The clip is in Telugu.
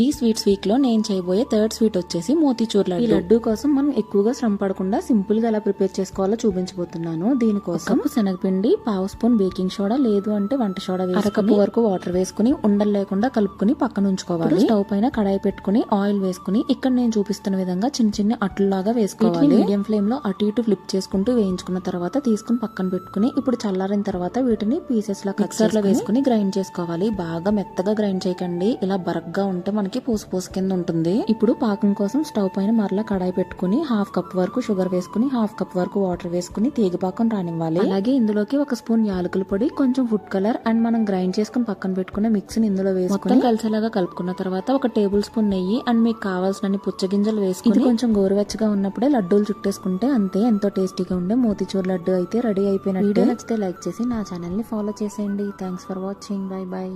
ఈ స్వీట్స్ వీక్లో నేను చేయబోయే థర్డ్ స్వీట్ వచ్చేసి మోతీచూర్ లడ్డు ఈ లడ్డు. కోసం మనం ఎక్కువగా శ్రమ పడకుండా సింపుల్గా ఎలా ప్రిపేర్ చేసుకోవాలో చూపించబోతున్నాను. దీనికోసం శనగపిండి పావు స్పూన్ బేకింగ్ సోడా లేదు అంటే వంట సోడా అరకప్పు వరకు వాటర్ వేసుకుని ఉండలు లేకుండా కలుపుకుని పక్కన ఉంచుకోవాలి. స్టవ్ పైన కడాయి పెట్టుకుని ఆయిల్ వేసుకుని ఇక్కడ నేను చూపిస్తున్న విధంగా చిన్న చిన్న అట్లులాగా వేసుకోవాలి. మీడియం ఫ్లేమ్లో అటు ఇటు ఫ్లిప్ చేసుకుంటూ వేయించుకున్న తర్వాత తీసుకుని పక్కన పెట్టుకుని ఇప్పుడు చల్లారిన తర్వాత వీటిని పీసెస్ లా మిక్సర్లో వేసుకుని గ్రైండ్ చేసుకోవాలి. బాగా మెత్తగా గ్రైండ్ చేయకండి. ఇలా బరగ్గా ఉంటే మనకి పూసు పూసు కింద ఉంటుంది. ఇప్పుడు పాకం కోసం స్టవ్ పైన మరలా కడాయి పెట్టుకుని హాఫ్ కప్ వరకు షుగర్ వేసుకుని హాఫ్ కప్ వరకు వాటర్ వేసుకుని తీగ పాకం రానివ్వాలి. అలాగే ఇందులోకి ఒక స్పూన్ యాలకుల పొడి కొంచెం ఫుడ్ కలర్ అండ్ మనం గ్రైండ్ చేసుకుని పక్కన పెట్టుకున్న మిక్స్ని ఇందులో వేసుకుని కలిసేలాగా కలుపుకున్న తర్వాత ఒక టేబుల్ స్పూన్ నెయ్యి అండ్ మీకు కావాల్సిన పుచ్చగింజలు వేసుకుని కొంచెం గోరువెచ్చగా ఉన్నప్పుడే లడ్డూలు చుట్టేసుకుంటే అంతే ఎంతో టేస్టీగా ఉండే మోతిచూర్ లడ్డు అయితే రెడీ అయిపోయినట్టు. వీడియో నచ్చితే లైక్ చేసి నా ఛానల్ని ఫాలో చేసేయండి. Thanks for watching. Bye bye.